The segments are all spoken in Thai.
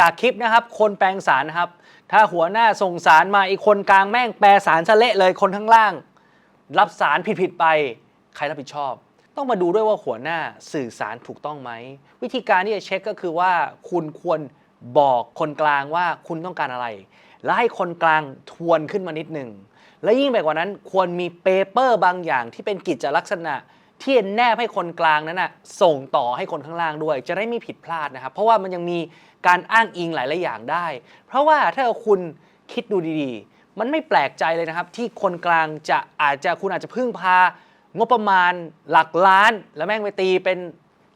จากคลิปนะครับ คนแปลงสารนะครับ ถ้าหัวหน้าส่งสารมาอีกคนกลางแม่งแปลสารซะเละเลยคนข้างล่าง รับสารผิดๆไป ใครรับผิดชอบ ต้องมาดูด้วยว่าหัวหน้าสื่อสารถูกต้องไหม วิธีการที่จะเช็คก็คือว่า คุณควรบอกคนกลางว่าคุณต้องการอะไร แล้วให้คนกลางทวนขึ้นมานิดหนึ่งและยิ่งไปกว่านั้นควรมีเปเปอร์บางอย่างที่เป็นกิจลักษณะ ที่แนบให้คนกลางนั้นนะส่งต่อให้คนข้างล่างด้วย จะได้ไม่ผิดพลาดนะครับ เพราะว่ามันยังมีการอ้างอิงหลาย ๆ อย่างได้ เพราะว่าถ้าคุณคิดดูดี ๆ มันไม่แปลกใจเลยนะครับ ที่คนกลางจะอาจจะคุณอาจจะพึ่งพา งบประมาณหลักล้าน แล้วแม่งไปตีเป็น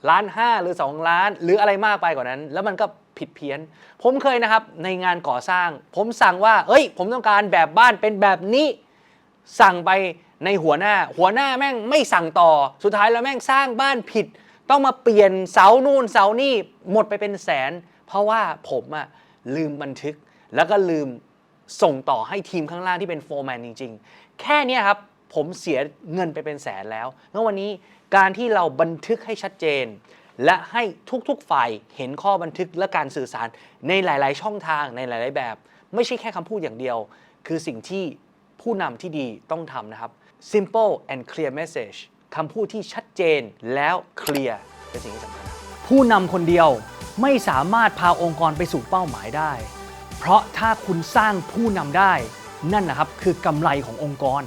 ล้านห้าหรือ 2 ล้าน หรืออะไรมากไปกว่านั้น แล้วมันก็ผิดเพี้ยน ผมเคยนะครับในงานก่อสร้าง ผมสั่งว่า เอ้ย ผมต้องการแบบบ้านเป็นแบบนี้ สั่งไป ในหัวหน้า หัวหน้าแม่งไม่สั่งต่อ สุดท้ายแล้วแม่งสร้างบ้านผิด ต้องมาเปลี่ยนเสานู่นเสานี่หมดไปเป็นแสน เพราะว่าผมอะลืมบันทึก แล้วก็ลืมส่งต่อให้ทีมข้างล่างที่เป็นโฟร์แมนจริง ๆ แค่นี้ครับผมเสียเงินไปเป็นแสนแล้วแล้ววันนี้การที่เราบันทึกให้ชัดเจน และให้ทุกๆฝ่ายเห็นข้อบันทึกและการสื่อสารในหลาย ๆ ช่องทางในหลาย ๆ แบบ ไม่ใช่แค่คำพูดอย่างเดียว คือสิ่งที่ผู้นำที่ดีต้องทำนะครับ simple and clear message คำพูดที่ชัดเจนแล้วเคลียร์เป็นสิ่งที่สำคัญ ผู้นำคนเดียวไม่สามารถพาองค์กรไปสู่เป้าหมายได้ เพราะถ้าคุณสร้างผู้นำได้ นั่นนะครับคือกำไรขององค์กร